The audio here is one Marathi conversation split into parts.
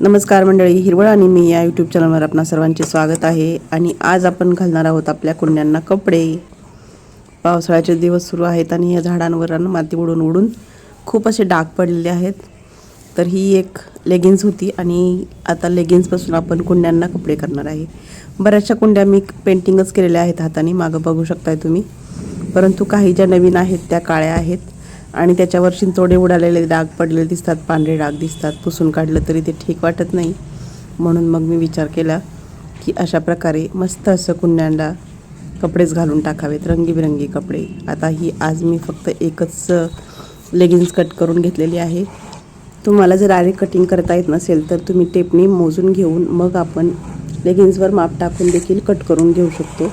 नमस्कार मंडळी हिरवळ आणि मी या यूट्यूब चॅनलवर आपणा सर्वांचे स्वागत आहे आणि आज आपण घालणार आहोत आपल्या कुंड्यांना कपडे. पावसाळ्याचे दिवस सुरू आहेत आणि या झाडांवर माती उडून उडून खूप असे डाग पडलेले आहेत. तर ही एक लेगिन्स होती आणि आता लेगिन्सपासून आपण कुंड्यांना कपडे करणार आहे. बऱ्याचशा कुंड्या मी पेंटिंगच केलेल्या आहेत हाताने मागं बघू शकताय तुम्ही. परंतु काही ज्या नवीन आहेत त्या काळ्या आहेत. आणि त्याच्यावर शिंतोडे उडालेले डाग पडलेले दिसतात पांढरे डाग दिसतात. पुसून काढलं तरी ते ठीक वाटत नाही. म्हणून मग मी विचार केला की अशा प्रकारे मस्त असं कुंड्यांना कपडेच घालून टाकावेत रंगीबिरंगी कपडे. आता ही आज मी फक्त एकच लेगिन्स कट करून घेतलेली आहे. तुम्हाला जर डायरेक्ट कटिंग करता येत नसेल तर तुम्ही टेपनी मोजून घेऊन मग आपण लेगिन्सवर माप टाकून देखील कट करून घेऊ शकतो.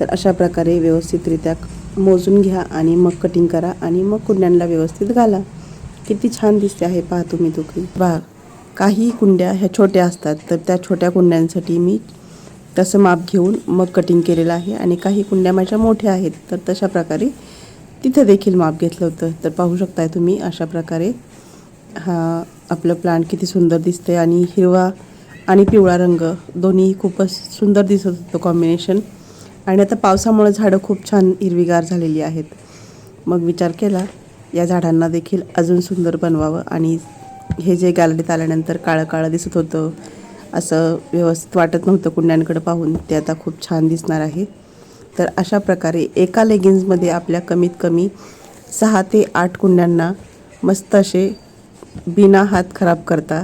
तर अशा प्रकारे व्यवस्थितरित्या मोजून घ्या आणि मग कटिंग करा आणि मग कुंड्यांना व्यवस्थित घाला. किती छान दिसते आहे पहा तुम्ही दुखी. बा काही कुंड्या ह्या छोट्या असतात तर त्या छोट्या कुंड्यांसाठी मी तसं माप घेऊन मग कटिंग केलेलं आहे आणि काही कुंड्या माझ्या मोठ्या आहेत तर तशा प्रकारे तिथं देखील माप घेतलं होतं. तर पाहू शकताय तुम्ही अशा प्रकारे हा आपलं प्लांट किती सुंदर दिसते आणि हिरवा आणि पिवळा रंग दोन्ही खूपच सुंदर दिसत होतं कॉम्बिनेशन आणि आता पावसामुळे झाडं खूप छान हिरवीगार झालेली आहेत. मग विचार केला या झाडांना देखील अजून सुंदर बनवावं आणि हे जे गॅलरीत आल्यानंतर काळं काळं दिसत होतं असं व्यवस्थित वाटत नव्हतं कुंड्यांकडे पाहून ते आता खूप छान दिसणार आहे. तर अशा प्रकारे एका लेगिन्समध्ये आपल्या कमीत कमी सहा ते आठ कुंड्यांना मस्त असे बिना हात खराब करता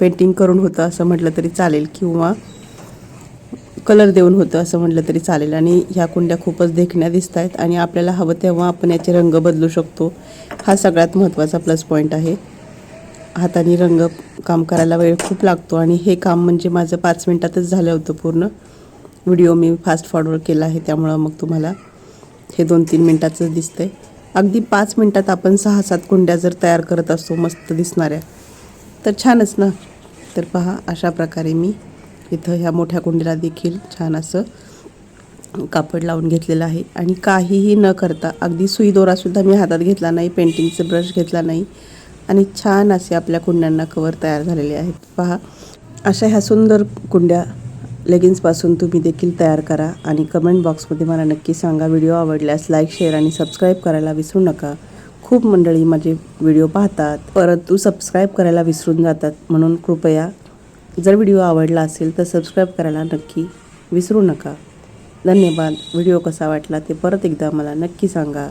पेंटिंग करून होतं असं म्हटलं तरी चालेल किंवा कलर देऊन होतं असं म्हटलं तरी चालेल. आणि ह्या कुंड्या खूपच देखण्या दिसत आहेत आणि आपल्याला हवं तेव्हा आपण याचे रंग बदलू शकतो. हा सगळ्यात महत्त्वाचा प्लस पॉईंट आहे. हाताने रंग काम करायला वेळ खूप लागतो आणि हे काम म्हणजे माझं पाच मिनटातच झालं होतं पूर्ण. व्हिडिओ मी फास्ट फॉरवर्ड केला आहे त्यामुळं मग तुम्हाला हे दोन तीन मिनटाचंच आहे अगदी पाच मिनटात आपण सहा सात कुंड्या जर तयार करत असतो मस्त दिसणाऱ्या. तर छानच ना? तर पहा अशा प्रकारे मी इथं ह्या मोठ्या कुंडीला देखील छान असं कापड लावून घेतलेलं आहे. आणि काहीही न करता अगदी सुई दोरासुद्धा मी हातात घेतला नाही पेंटिंगचं ब्रश घेतला नाही आणि छान असे आपल्या कुंड्यांना कवर तयार झालेले आहेत. पहा अशा ह्या सुंदर कुंड्या लेगिन्सपासून तुम्ही देखील तयार करा आणि कमेंट बॉक्समध्ये मला नक्की सांगा. व्हिडिओ आवडल्यास लाईक शेअर आणि सबस्क्राईब करायला विसरू नका. खूप मंडळी माझे व्हिडिओ पाहतात. परंतु सबस्क्राईब करायला विसरून जातात. म्हणून कृपया जर व्हिडिओ आवडला असेल तर सबस्क्राईब करायला नक्की विसरू नका. धन्यवाद. व्हिडिओ कसा वाटला ते परत एकदा मला नक्की सांगा.